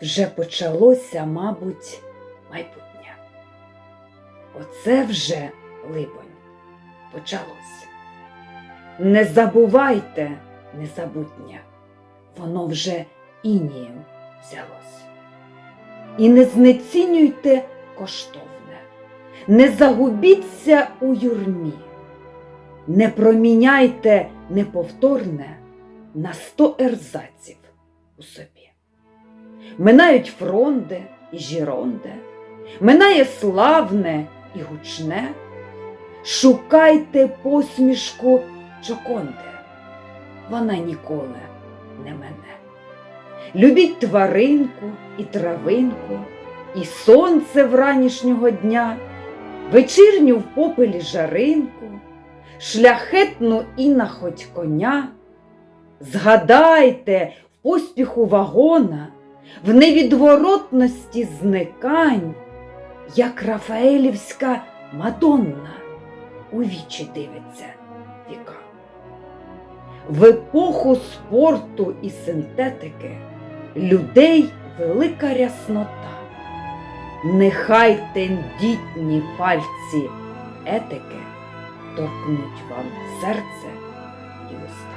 вже почалося, мабуть, майбутнє. Оце вже, либонь, почалось. Не забувайте незабутнє, воно вже інієм взялось. І не знецінюйте коштовне, не загубіться у юрмі, не проміняйте неповторне на сто ерзаців у собі. Минають фронди і жіронди, минає славне і гучне. Шукайте посмішку Джоконди, вона ніколи не мене. Любіть тваринку і травинку, і сонце вранішнього дня, вечірню в попелі жаринку, шляхетну і находь коня. Згадайте в поспіху вагона, в невідворотності зникань, як Рафаелівська Мадонна у вічі дивиться віка. В епоху спорту і синтетики людей велика ряснота. Нехай тендітні пальці етики торкнуть вам серце і уста.